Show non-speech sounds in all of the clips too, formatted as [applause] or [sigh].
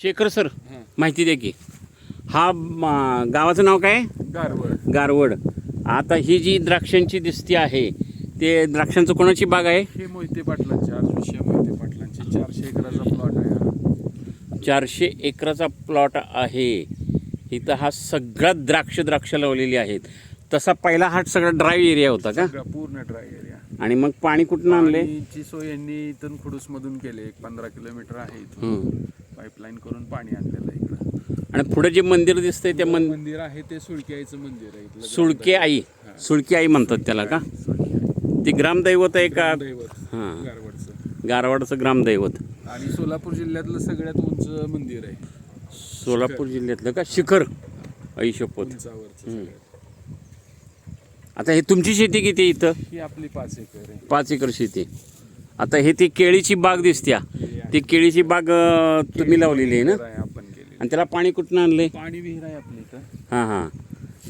Shekhar sir माहिती द्या की. हा म, गावाचं नाव काय? गारवळ गारवड. आता ही जी द्राक्षांची दिसती आहे ते द्राक्षांचं कोणाची बाग आहे? हे मोहिते पाटलांचे अर्जुनशे मोहिते पाटलांचे. चारशे एकराचा प्लॉट आहे हा. चारशे एकराचा प्लॉट आहे. इथं हा सगळा द्राक्ष द्राक्ष लावलेली आहेत. तसा पहिला हा सगळा ड्राय एरिया होता का? सगळा पूर्ण ड्राय एरिया आणि मग पाणी कुठून आणले? पाणीची सोय यांनी इथून खुडूस मधून केले. एक पंधरा किलोमीटर आहे इथून. हं. पाईपलाईन करून पाणी आणलेलं आहे इकडं. आणि पुढे जे मंदिर दिसतंय त्या मन मंदिर आहे ते सुळक्याईचं मंदिर आहे इथलं सुळके आई. सुळके आई म्हणतात त्याला का? ते ग्रामदैवत आहे का? दैवत हां. गारवडचं. गारवाडचं ग्रामदैवत. आणि सोलापूर जिल्ह्यातलं सगळ्यात उंच मंदिर आहे. सोलापूर जिल्ह्यातलं का? शिखर. आई शपथ उंचावरचं सगळ्यात. आता हे तुमची शेती किती आहे इथं? ही आपली पाच एकर आहे. पाच एकर शेती. आता हे ती केळीची बाग दिसत्या. ती केळीची बाग अं, तुम्ही लावलेली आहे ना? आपण केली. आणि त्याला पाणी कुठून आणले पाणी विहीर आहे आपली इथं. हां हां.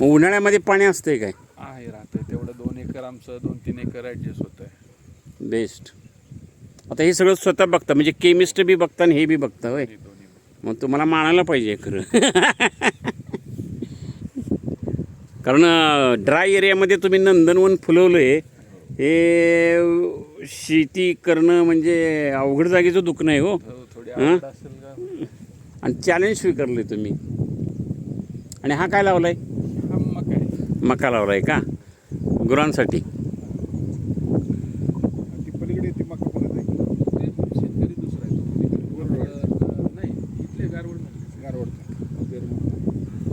मग उन्हाळ्यामध्ये पाणी असतंय काय? आहे राहतंय. तेवढं दोन एकर आमचं दोन तीन एकर ऍडजस्ट होत आहे बेस्ट आता हे सगळं स्वतः बघता म्हणजे केमिस्ट बी बघता आणि हे बी बघता होय? दोन्ही मग तुम्हाला मानायला पाहिजे खरं. कारण ड्राय एरियामध्ये तुम्ही नंदनवन फुलवलं आहे हे शेती करणं म्हणजे अवघड जागेचं दुखणं आहे हो. हो, थोडी आवड असेल का आणि चॅलेंज स्वीकारले तुम्ही. आणि हा काय लावलाय? हा मग काय मका लावलाय का? गुरांसाठी. ती पलीकडे ती मका परत आहे. शेतकरी दुसरा आहे तो. नाही इथले गारवड गारवड.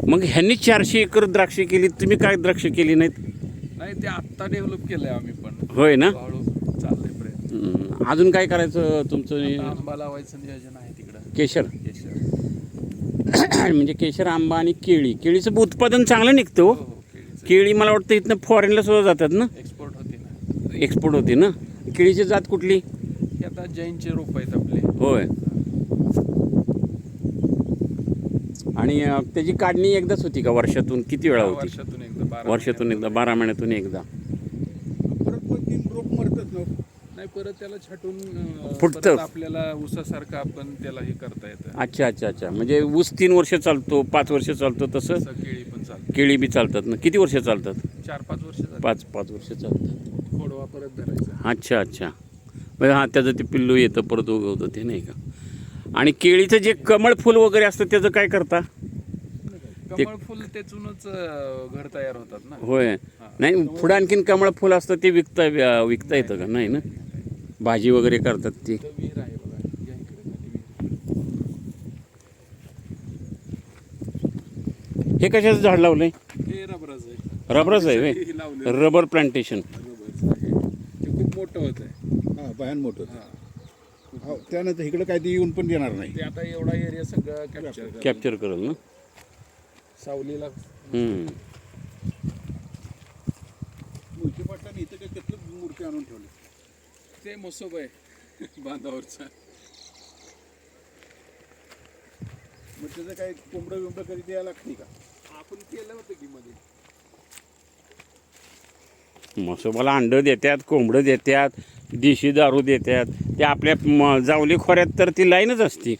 मग ह्यांनी चारशे एकर द्राक्ष केली तुम्ही काय द्राक्ष केली नाहीत? नाही ते आत्ता डेव्हलप केलंय आम्ही पण. होय ना? हळू चाललंय प्रयत्न. हम्म. अजून काय करायचं तुमचं? आंबा लावायचं नियोजन आहे तिकडं. केशर. केशर. [clears throat] म्हणजे केशर आंबा आणि केळी. केळीचं उत्पादन चांगलं निघतं हो. हो हो केळीचं. केळी मला वाटतं इथनं फॉरेनला सुद्धा जातात ना? एक्सपोर्ट होती ना. एक्सपोर्ट होते ना? केळीची जात कुठली? हे आता जैनचे रोप आहेत आपले. होय. आणि अं, त्याची काढणी एकदाच होती का वर्षातून? किती वेळा होती? वर्षातून एकदा बारा वर्षातून एकदा बारा महिन्यातून एकदा परत मग तीन रोप मरतात ना नाही परत त्याला छाटून फुटतं. परत आपल्याला ऊसासारखं आपण त्याला हे करता येतं. अच्छा अच्छा अच्छा. म्हणजे ऊस तीन वर्ष चालतो पाच वर्ष चालतो तसं? केळी पण चालते. केळी बी चालतात ना. किती वर्ष चालतात? चार पाच वर्ष झाली पाच पाच वर्ष चालतात. खोडवा परत धरायचा. अच्छा अच्छा. म्हणजे हां त्याचं ते पिल्लू येतं परत उगवतं ते नाही का? आणि केळीचं जे कमळ फुल वगैरे असतं त्याचं काय करता? कमळ फुल त्यातूनच घर तयार होतात ना. होय. नाही पुढं आणखीन कमळ फुल असतं ते विकता विकता येतं का? नाही ना? भाजी वगैरे करतात ती. इथं विहीर आहे बघा या इकडे खाली विहीर. हे कशाचं झाड लावलंय? हे रबराचं आहे. रबरच आहे हे व्हय? लावलेलं. Rubber plantation. रबरचं आहे. ते खूप मोठं होत आहे. हा भयान मोठं हा. हो, त्यानंतर इकडे काय ते येऊन पण देणार नाही. ते आता एवढा एरिया सगळं कॅप्चर कॅप्चर करेल ना? सावलीला. हम्म. मूर्ती पाटलाने इथं काय कसलं मूर्ती आणून ठेवली? ते मसोब आहे. बांधावरचा. मग त्याचं काय कोंबडं बिंबडं कधी द्यायला लागते का? आपण केलं होतं की मध्ये. म्हसोबाला अंडं देतात कोंबडं देतात देशी दारू देतात ते आपल्या म- जावली खोऱ्यात तर ती लाईनच असती.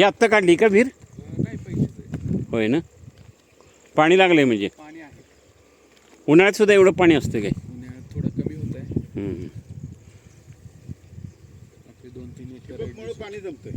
ही आत्ता काढली का भीर काय पैसे होय ना? पाणी लागलंय म्हणजे? पाणी आहे. उन्हाळ्यात सुद्धा एवढं पाणी असतं काय? उन्हाळ्यात थोडं कमी होत आहे. हम्म. आपले दोन तीन एकर पाणी जमतंय.